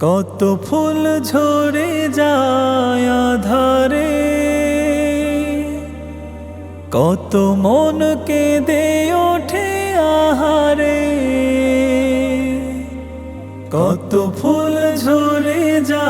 কত ফুল ঝরে যায় আধারে। কত মন কেঁদে ওঠে আহারে। কত ফুল ঝরে যায়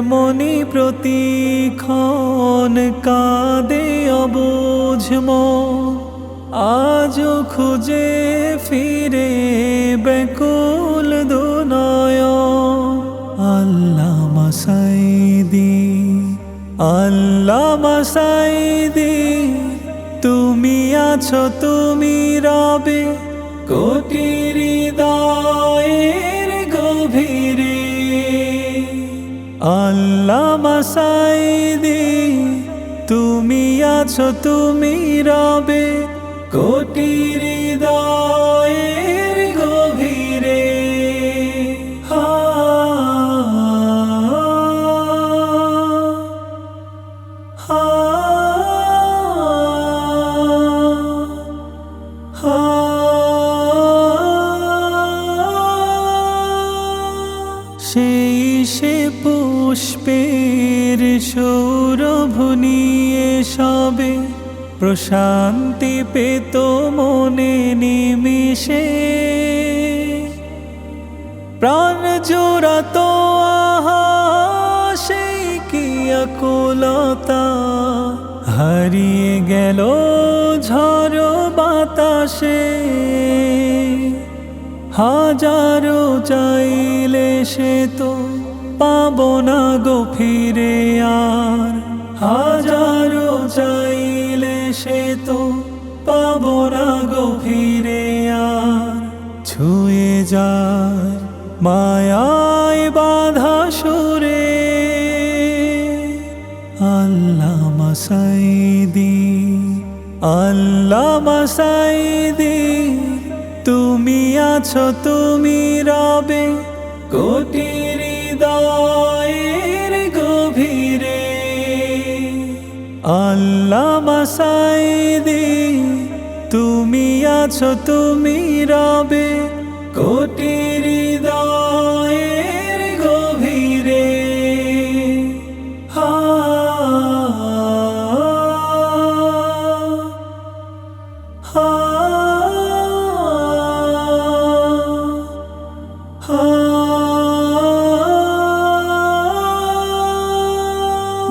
তেমনি প্রতিক্ষণ কাঁদে অবুঝম আজও খুঁজে ফিরে বেকুল দুনয় আল্লাহ মাসাইদি আল্লাহ মাসাইদি, তুমি আছো, তুমি রবে। কোটির হৃদয়ের গভীরে আল্লাহ তুমি আছো তুমি রবে কোটির সৌরভুনিয়ে সবে প্রশান্তি পেত মনে নিমিশে প্রাণ জোড়াত সেই কি আকুলতা, হারিয়ে গেল ঝড় বাতাসে। হাজারো চাইলে সে তো পাব না গো ফিরে আর। হাজারো চাইলে সে তো পাব না গো ফিরে আর। ছুঁয়ে যায় মায়ায় বাধা সুরে, আল্লাহ মাসাইদি আল্লাহ মাসাইদি, তুমি আছো, তুমি রবে কোটির আল্লাহ মাসাইদি তুমি আছো তুমি রবে কোটির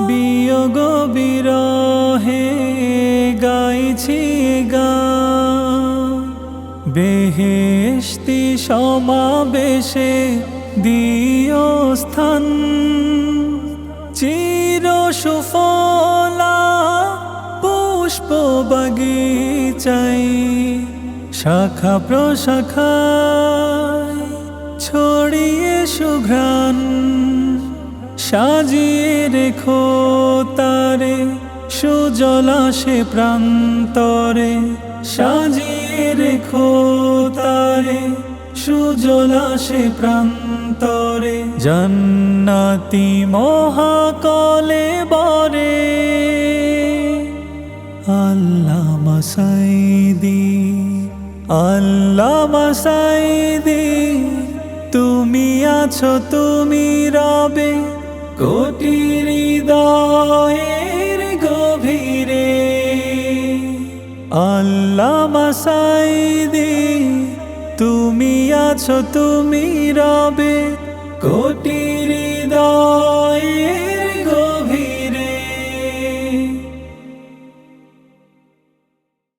বিয়োগ বিরহে গাইছি গান বেহেস্তি সমাবেশে দিও স্থান। চির সুফলা পুষ্প বাগিচাই শাখা প্রশাখায় ছড়িয়ে সুঘ্রাণ। সাজিয়ে রেখো তারে, সুজলা সে প্রান্তরে। সাজিয়ে রেখো তারে, সুজলা সে প্রান্তরে। জান্নাতি মহাকলে বরে। আল্লাহ মাসাইদি আল্লাহ মাসাইদি, তুমি আছো তুমি রবে। কোটির হৃদয়ের গভীরে। আল্লাহ মাসাইদি তুমি আছো তুমি রবে। হৃদয়ের